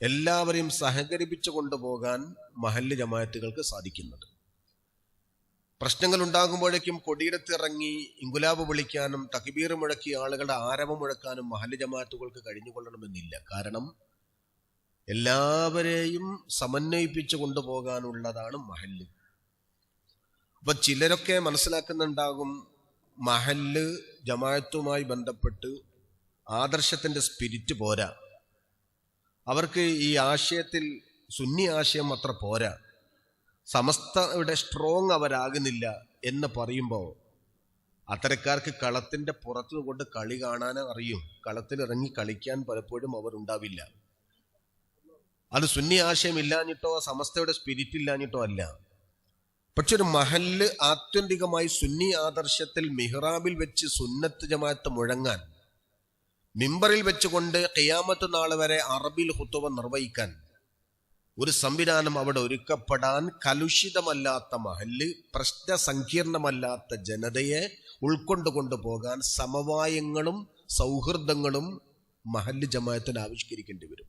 എല്ലാവരെയും സഹകരിപ്പിച്ചു കൊണ്ടുപോകാൻ മഹല്ല് ജമാഅത്തുകൾക്ക് സാധിക്കുന്നത്. പ്രശ്നങ്ങൾ ഉണ്ടാകുമ്പോഴേക്കും കൊടിയിടത്തിറങ്ങി ഇങ്കുലാബ് വിളിക്കാനും തകിബീർ മുഴക്കി ആളുകളുടെ ആരവം മുഴക്കാനും മഹല്ല് ജമാത്തുകൾക്ക് കഴിഞ്ഞുകൊള്ളണമെന്നില്ല. കാരണം എല്ലാവരെയും സമന്വയിപ്പിച്ചു കൊണ്ടുപോകാനുള്ളതാണ് മഹല്ല്. അപ്പൊ ചിലരൊക്കെ മനസ്സിലാക്കുന്നുണ്ടാകും മഹല്ല് ജമാഅത്തുമായി ബന്ധപ്പെട്ട് ആദർശത്തിന്റെ സ്പിരിറ്റ് പോരാ. അവർക്ക് ഈ ആശയത്തിൽ സുന്നി ആശയം അത്ര പോരാ. സമസ്തയുടെ സ്ട്രോങ് അവരാകുന്നില്ല എന്ന് പറയുമ്പോൾ അത്തരക്കാർക്ക് കളത്തിന്റെ പുറത്തു കൊണ്ട് കളി കാണാൻ അറിയും. കളത്തിൽ ഇറങ്ങി കളിക്കാൻ പലപ്പോഴും അവർ ഉണ്ടാവില്ല. അത് സുന്നി ആശയം ഇല്ലാഞ്ഞിട്ടോ സമസ്തയുടെ സ്പിരിറ്റ് ഇല്ലാഞ്ഞിട്ടോ അല്ല. പക്ഷെ ഒരു മഹല്ല് ആത്യന്തികമായി സുന്നി ആദർശത്തിൽ മിഹ്റാബിൽ വെച്ച് സുന്നത്ത് ജമാഅത്ത് മുഴങ്ങാൻ മിമ്പറിൽ വെച്ചുകൊണ്ട് കയ്യാമത്ത് നാൾ വരെ അറബിൽ ഹുത്തുവ നിർവഹിക്കാൻ. ഒരു സംവിധാനം അവിടെ ഒരുക്കപ്പെടാൻ കലുഷിതമല്ലാത്ത മഹൽ പ്രശ്ന സങ്കീർണമല്ലാത്ത ജനതയെ ഉൾക്കൊണ്ടു കൊണ്ടുപോകാൻ സമവായങ്ങളും സൗഹൃദങ്ങളും മഹല്ല് ജമായത്തിന് ആവിഷ്കരിക്കേണ്ടി വരും.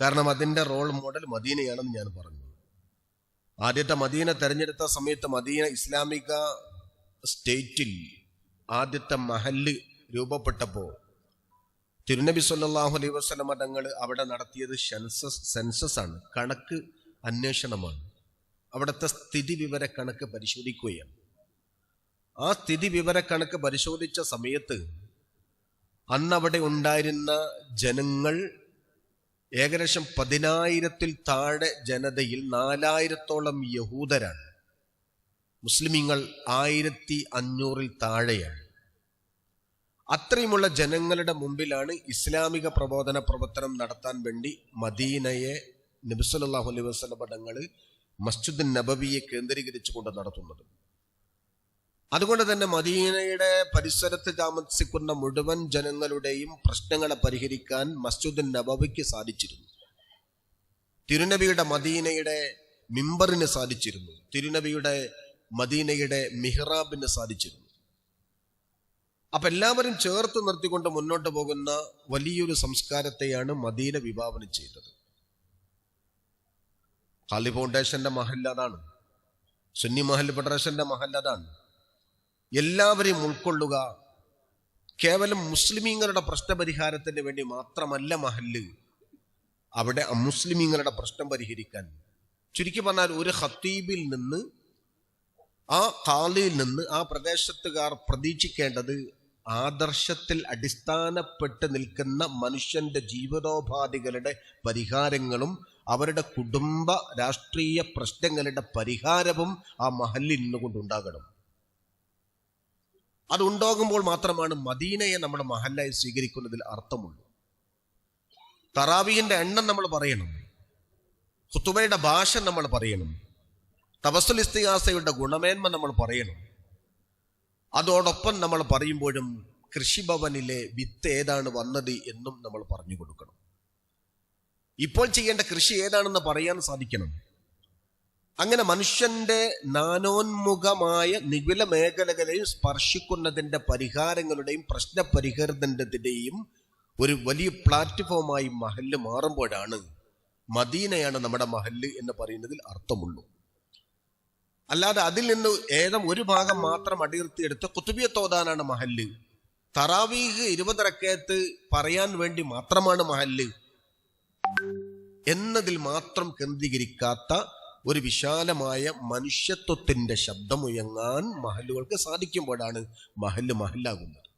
കാരണം അതിന്റെ റോൾ മോഡൽ മദീനയാണെന്ന് ഞാൻ പറഞ്ഞു. ആദ്യത്തെ മദീന തെരഞ്ഞെടുത്ത സമയത്ത് മദീന ഇസ്ലാമിക സ്റ്റേറ്റിൽ ആദ്യത്തെ മഹല്ല് രൂപപ്പെട്ടപ്പോൾ തിരുനബി സല്ലാഹു അലൈ വസ്ലമ തങ്ങൾ അവിടെ നടത്തിയത് സെൻസസ് സെൻസസ് ആണ്. കണക്ക് അന്വേഷണമാണ്. അവിടുത്തെ സ്ഥിതി വിവര കണക്ക് പരിശോധിക്കുകയാണ്. ആ സ്ഥിതി വിവര കണക്ക് പരിശോധിച്ച സമയത്ത് അന്നവിടെ ഉണ്ടായിരുന്ന ജനങ്ങൾ ഏകദേശം പതിനായിരത്തിൽ താഴെ ജനതയിൽ നാലായിരത്തോളം യഹൂദരാണ്. മുസ്ലിമീങ്ങൾ ആയിരത്തി അഞ്ഞൂറിൽ താഴെയാണ്. അത്രയുമുള്ള ജനങ്ങളുടെ മുമ്പിലാണ് ഇസ്ലാമിക പ്രബോധന പ്രവർത്തനം നടത്താൻ വേണ്ടി മദീനയെ നബിസല്ലാഹു അലൈഹി വസ്ലം പടങ്ങൾ മസ്ജിദ് നബവിയെ കേന്ദ്രീകരിച്ചുകൊണ്ട് നടത്തുന്നത്. അതുകൊണ്ട് തന്നെ മദീനയുടെ പരിസരത്ത് താമസിക്കുന്ന മുഴുവൻ ജനങ്ങളുടെയും പ്രശ്നങ്ങളെ പരിഹരിക്കാൻ മസ്ജിദ് നബവിക്ക് സാധിച്ചിരുന്നു. തിരുനബിയുടെ മദീനയുടെ മിമ്പറിന് സാധിച്ചിരുന്നു. തിരുനബിയുടെ മദീനയുടെ മിഹ്റാബിന് സാധിച്ചിരുന്നു. അപ്പൊ എല്ലാവരും ചേർത്ത് നിർത്തിക്കൊണ്ട് മുന്നോട്ട് പോകുന്ന വലിയൊരു സംസ്കാരത്തെയാണ് മദീന വിഭാവനം ചെയ്തത്. ഖാലി ഫൗണ്ടേഷന്റെ മഹൽ അതാണ്. സുന്നി മഹൽ ഫെഡറേഷന്റെ മഹൽ അതാണ്. എല്ലാവരെയും ഉൾക്കൊള്ളുക കേവലം മുസ്ലിമീങ്ങളുടെ പ്രശ്നപരിഹാരത്തിന് വേണ്ടി മാത്രമല്ല മഹല്ല് അവിടെ അമുസ്ലിമീങ്ങളുടെ പ്രശ്നം പരിഹരിക്കാൻ. ചുരുക്കി പറഞ്ഞാൽ ഒരു ഹത്തീബിൽ നിന്ന് ആ കാലിയിൽ നിന്ന് ആ പ്രദേശത്തുകാർ പ്രതീക്ഷിക്കേണ്ടത് ആദർശത്തിൽ അടിസ്ഥാനപ്പെട്ട് നിൽക്കുന്ന മനുഷ്യന്റെ ജീവിതോപാധികളുടെ പരിഹാരങ്ങളും അവരുടെ കുടുംബ രാഷ്ട്രീയ പ്രശ്നങ്ങളുടെ പരിഹാരവും ആ മഹലിൽ നിന്നുകൊണ്ടുണ്ടാകണം. അതുണ്ടാകുമ്പോൾ മാത്രമാണ് മദീനയെ നമ്മുടെ മഹല്ലായി സ്വീകരിക്കുന്നതിൽ അർത്ഥമുള്ളൂ. തറാവീഹിന്റെ എണ്ണം നമ്മൾ പറയണം. കുത്തുബയുടെ ഭാഷ നമ്മൾ പറയണം. തപസ്സുൽ ഇസ്തിഹാസയുടെ ഗുണമേന്മ നമ്മൾ പറയണം. അതോടൊപ്പം നമ്മൾ പറയുമ്പോഴും കൃഷിഭവനിലെ വിത്ത് ഏതാണ് വന്നത് എന്നും നമ്മൾ പറഞ്ഞു കൊടുക്കണം. ഇപ്പോൾ ചെയ്യേണ്ട കൃഷി ഏതാണെന്ന് പറയാൻ സാധിക്കണം. അങ്ങനെ മനുഷ്യന്റെ നാനോന്മുഖമായ നികുല മേഖലകളെയും സ്പർശിക്കുന്നതിന്റെ പരിഹാരങ്ങളുടെയും പ്രശ്ന പരിഹാരത്തിന്റെയും ഒരു വലിയ പ്ലാറ്റ്ഫോമായി മഹല്ല് മാറുമ്പോഴാണ് മദീനയാണ് നമ്മുടെ മഹല്ല് എന്ന് പറയുന്നതിൽ അർത്ഥമുള്ളൂ. അല്ലാതെ അതിൽ നിന്ന് ഏതം ഒരു ഭാഗം മാത്രം അടിയർത്തിയെടുത്ത് കുത്തുബിയത്തോതാനാണ് മഹല്ല്. തറാവീഹ് ഇരുപതരക്കയത്ത് പറയാൻ വേണ്ടി മാത്രമാണ് മഹല്ല്. എന്നതിൽ മാത്രം കേന്ദ്രീകരിക്കാത്ത ഒരു വിശാലമായ മനുഷ്യത്വത്തിന്റെ ശബ്ദമുയങ്ങാൻ മഹല്ലുകൾക്ക് സാധിക്കുമ്പോഴാണ് മഹല്ല് മഹല്ലാകുന്നത്.